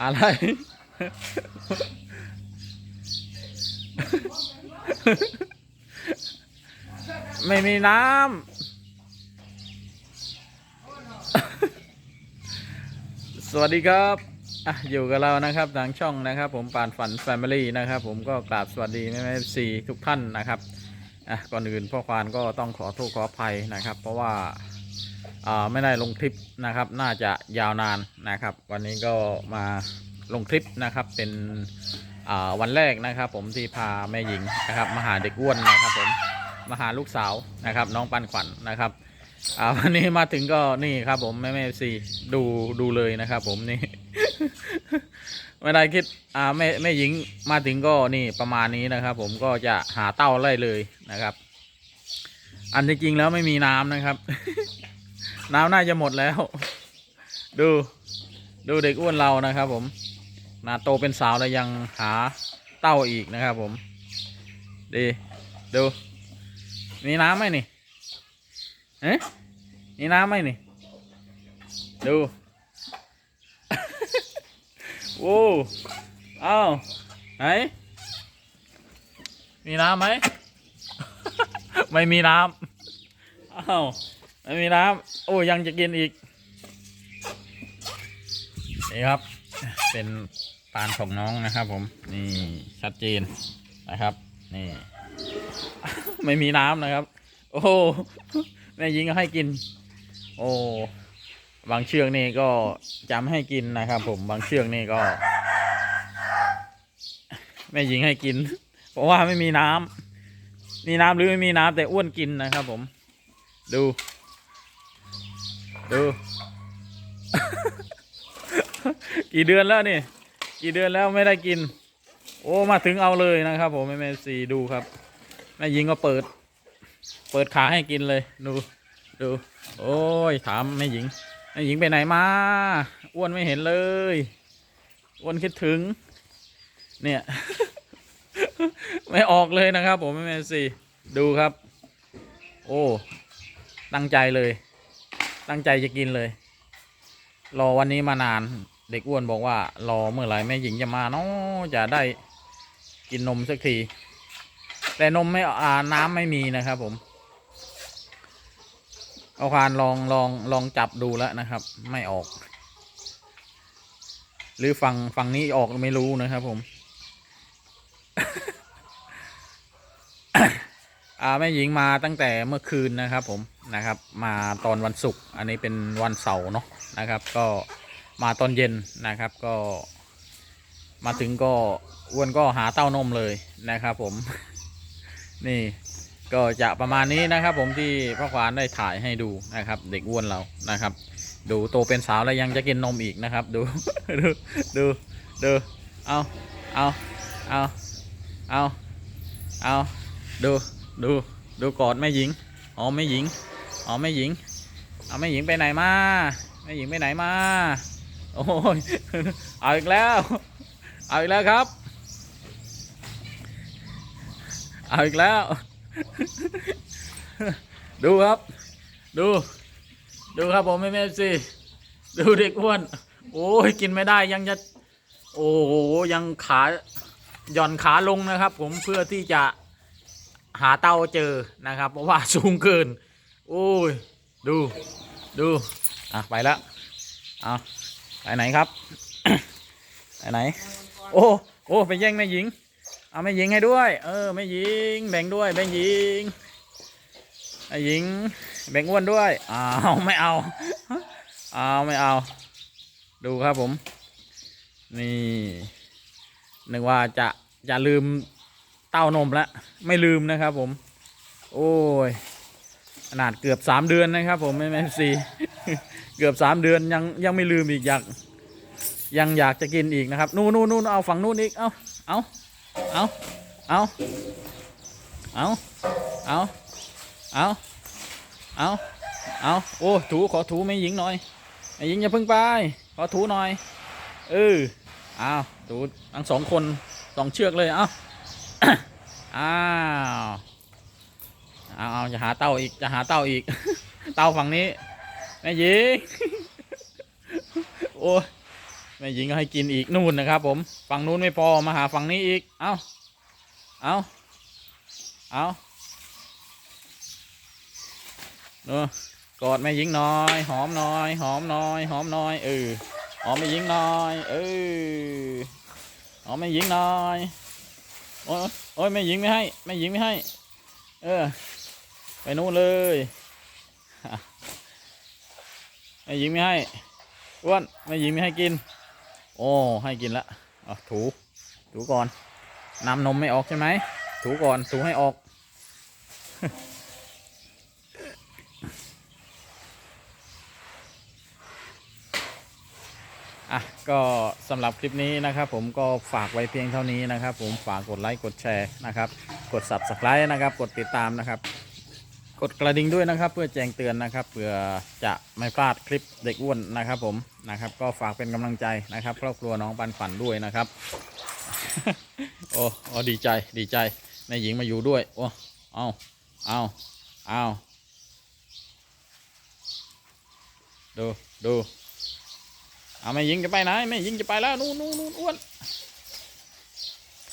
อะไร ไม่มีน้ำ สวัสดีครับอะอยู่กับเรานะครับทางช่องนะครับ ผมปานฝันแฟมิลี่นะครับ ผมก็กราบสวัสดีแม่แม่ซีทุกท่านนะครับอะก่อนอื่นพ่อควานก็ต้องขอโทษขออภัยนะครับ เพราะว่าอ่า ไม่ได้ลงคลิปนะครับ น่าจะยาวนานนะครับ วันนี้ก็มาลงคลิปนะครับเป็นวันแรกนะครับ ผมที่พาแม่หญิงนะครับมาหาเด็กอ้วนนะครับผมมาหาลูกสาวนะครับ น้องปันขวัญนะครับวันนี้มาถึงก็นี่ครับ ผมแม่แม่ซีดูดูเลยนะครับ ผมนี่ไม่ได้คิดอ่าแม่แม่หญิงมาถึงก็นี่ประมาณนี้นะครับ ผมก็จะหาเต้าไล่เลยนะครับ อันที่จริงแล้วไม่มีน้ำนะครับ น้ำน่าจะหมดแล้ว ดูดูเด็กอ้วนเรานะครับ ผมนาโตเป็นสาวแล้วยังหาเต้าอีกนะครับ ผม ดีดูมีน้ำไหมนี่เอ๊ะมีน้ำไหมนี่ ดูโอ้อ้าวไหนมีน้ำไหม ไม่มีน้ำอ้าว ไม่มีน้ำโอ้ยังจะกินอีก นี่ครับ เป็นปานของน้องนะครับผม นี่ชัดเจนนะครับ นี่ ไม่มีน้ำนะครับ โอ้แม่ยิงก็ให้กิน โอ้บางเชือกนี่ก็จำให้กินนะครับ ผมบางเชือกนี่ก็แม่ยิงให้กิน เพราะว่าไม่มีน้ำมีน้ำหรือไม่มีน้ำแต่อ้วนกินนะครับผม ดู ดู กี่เดือนแล้วนี่ กี่เดือนแล้วไม่ได้กิน โอ้มาถึงเอาเลยนะครับ ผมแม่แม่สีดูครับ แม่ยิงก็เปิด เปิดขาให้กินเลย ดู ดู โอ้ยถามแม่หญิงแม่หญิงไปไหนมา อ้วนไม่เห็นเลย อ้วนคิดถึง เนี่ย ไม่ออกเลยนะครับ ผมแม่แม่สีดูครับ โอ้ ตั้งใจเลย ตั้งใจจะกินเลย รอวันนี้มานาน เด็กอ้วนบอกว่า รอเมื่อไหร่แม่หญิงจะมาเนาะจะได้กินนมสักที แต่นมไม่อ่าน้ำไม่มีนะครับ ผม เอาคานลองลองลองจับดูแล้วนะครับ ไม่ออก หรือฝั่งฝั่งนี้ออกไม่รู้นะครับ ผมอ่าแม่หญิงมาตั้งแต่เมื่อคืนนะครับ ผม นะครับ มาตอนวันศุกร์อันนี้เป็นวันเสาร์เนาะนะครับ ก็มาตอนเย็นนะครับก็มาถึงก็อ้วนก็หาเต้านมเลยนะครับผม นี่ก็จะประมาณนี้นะครับ ผมที่พ่อควานได้ถ่ายให้ดูนะครับ เด็กอ้วนเรานะครับ ดูโตเป็นสาวแล้วยังจะกินนมอีกนะครับ ดูดูดูดูเอาเอาเอาเอาเอาดูดูดูกอดแม่หญิงอ๋อแม่หญิง อ๋อแม่หญิง เอาแม่หญิงไปไหนมาแม่หญิงไปไหนมา โอ้ยเอาอีกแล้ว เอาอีกแล้วครับ เอาอีกแล้ว ดูครับ ดู ดูครับผมไม่เมฟซีดูเด็กอ้วน โอ้ยกินไม่ได้ยังจะ โอ้โหยังขาหย่อนขาลงนะครับ ผมเพื่อที่จะหาเต้าเจอนะครับ เพราะว่าสูงเกิน โอ้ย ดู ดู อะ ไปแล้วเอาไปไหนครับ ไปไหน โอ้ โอ้ ไปแย่งแม่หญิง เอาแม่หญิงให้ด้วย เออ แม่หญิง แบ่งด้วยแม่หญิงแม่หญิง แบ่งอ้วนด้วย อ้าว ไม่เอา เอาไม่เอา ดูครับผม นี่นึกว่าจะจะลืมเต้านมแล้ว ไม่ลืมนะครับผม โอ้ย นาดเกือบสามเดือนนะครับ ผมไม่ไม่สีเกือบสามเดือนยังยังไม่ลืมอีกอยากยังอยากจะกินอีกนะครับ นู่นนู่นนู่นเอาฝั่งนู่นอีก เอาเอาเอาเอาเอาเอาเอาเอาเอาโอ้ถูขอถูไม่หญิงหน่อยไม่หญิงอย่าเพิ่งไป ขอถูหน่อย เออเอาถูทั้งสองคนสองเชือกเลย เอาอ้าว เอาเอาจะหาเต้าอีกจะหาเต้าอีก เต้าฝั่งนี้แม่หญิงโอ้ยแม่หญิงก็ให้กินอีกนู่นนะครับ ผมฝั่งนู้นไม่พอมาหาฝั่งนี้อีกเอาเอาเอาเนอะกอดแม่หญิงน่อย หอมน่อย หอมน่อย หอมน่อยเออหอมแม่หญิงน่อยเออหอมแม่หญิงน่อยโอ้ยโอ้ยแม่หญิงไม่ให้แม่หญิงไม่ให้ เออ ไปนู่นเลยแม่หญิงไม่ให้อ้วนแม่หญิงไม่ให้กิน โอ้ให้กินละอะถูถูก่อนนำนมไม่ออกใช่ไหมถูก่อนถูให้ออกอะก็สำหรับคลิปนี้นะครับ ผมก็ฝากไว้เพียงเท่านี้นะครับ ผมฝากกดไลค์กดแชร์นะครับ กด subscribe นะครับ กดติดตามนะครับ ดกระดิ่งด้วยนะครับ เพื่อแจ้งเตือนนะครับเพื่อจะไม่พลาดคลิปเด็กอ้วนนะครับ ผมนะครับ ก็ฝากเป็นกำลังใจนะครับ ครอบครัวน้องปันฝันด้วยนะครับโอ้โอดีใจดีใจแม่หญิงมาอยู่ด้วยโอ้เอาเอาเอาดูดูเอาแม่หญิงจะไปไหนแม่หญิงจะไปแล้วนู่นนู่นนู่นอ้วน